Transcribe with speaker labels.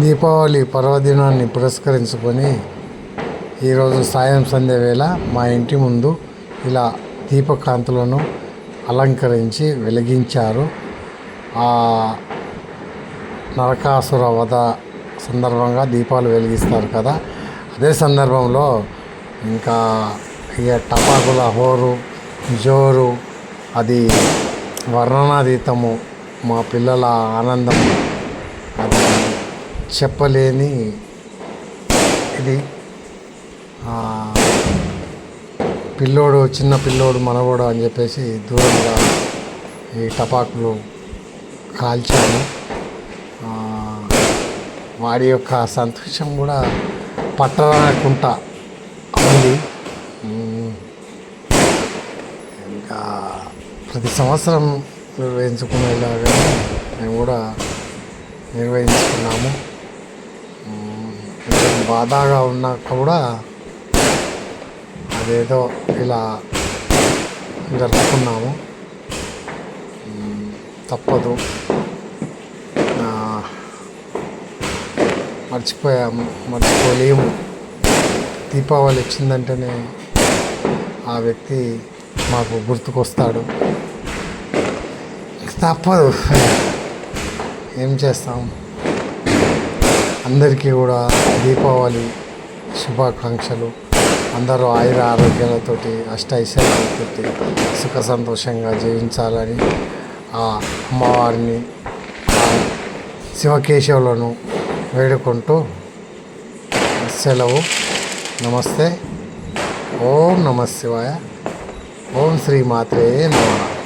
Speaker 1: దీపావళి పర్వదినాన్ని పురస్కరించుకొని ఈరోజు సాయం సంధ్య వేళ మా ఇంటి ముందు ఇలా దీపకాంతులను అలంకరించి వెలిగించారు. ఆ నరకాసుర వధ సందర్భంగా దీపాలు వెలిగిస్తారు కదా. అదే సందర్భంలో ఇంకా ఇక టపాకుల హోరు జోరు అది వర్ణనాతీతము మా పిల్లల ఆనందం చెప్పలేని ఇది. పిల్లోడు చిన్న పిల్లోడు మనవడు అని చెప్పేసి దూరంగా ఈ టపాకులు కాల్చాను. వాడి యొక్క సంతోషం కూడా పట్టరాకుండా ఉంది. ఇంకా ప్రతి సంవత్సరం నిర్వహించుకునేలాగా మేము కూడా నిర్వహించుకున్నాము. బాధగా ఉన్నా కూడా అదేదో ఇలా జరుపుకున్నాము. తప్పదు. మర్చిపోయాము మర్చిపోలేము. దీపావళి వచ్చిందంటేనే ఆ వ్యక్తి మాకు గుర్తుకొస్తాడు. తప్పదు. ఏం చేస్తాం? అందరికీ కూడా దీపావళి శుభాకాంక్షలు. అందరూ ఆయుర ఆరోగ్యాలతోటి అష్టైశ్వర్యాలతోటి సుఖ సంతోషంగా జీవించాలని ఆ అమ్మవారిని ఆ శివకేశవులను వేడుకుంటూ సెలవు. నమస్తే. ఓం నమ శివాయ. ఓం శ్రీ మాత్రే నమ.